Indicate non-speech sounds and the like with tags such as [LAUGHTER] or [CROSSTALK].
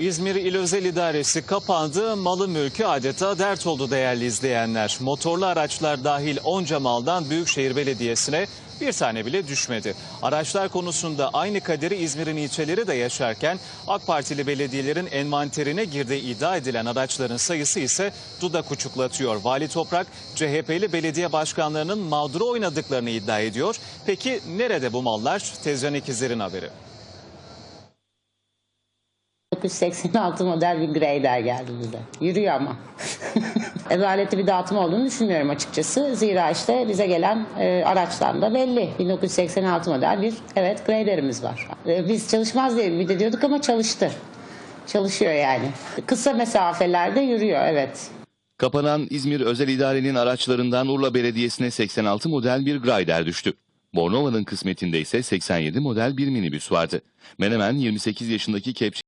İzmir İl Özel İdaresi kapandı. Malı mülkü adeta dert oldu değerli izleyenler. Motorlu araçlar dahil onca maldan Büyükşehir Belediyesi'ne bir tane bile düşmedi. Araçlar konusunda aynı kaderi İzmir'in ilçeleri de yaşarken AK Partili belediyelerin envanterine girdiği iddia edilen araçların sayısı ise dudak uçuklatıyor. Vali Toprak CHP'li belediye başkanlarının mağduru oynadıklarını iddia ediyor. Peki nerede bu mallar? Tezcan İkizler'in haberi. 1986 model bir Grader geldi bize. Yürüyor ama. [LAUGHS] Adaletli bir dağıtım olduğunu düşünmüyorum açıkçası. Zira işte bize gelen e, araçtan da belli. 1986 model bir evet Grader'imiz var. E, biz çalışmaz diye bir de diyorduk ama çalıştı. Çalışıyor yani. Kısa mesafelerde yürüyor evet. Kapanan İzmir Özel İdare'nin araçlarından Urla Belediyesi'ne 86 model bir Graider düştü. Bornova'nın kısmetinde ise 87 model bir minibüs vardı. Menemen 28 yaşındaki kepçe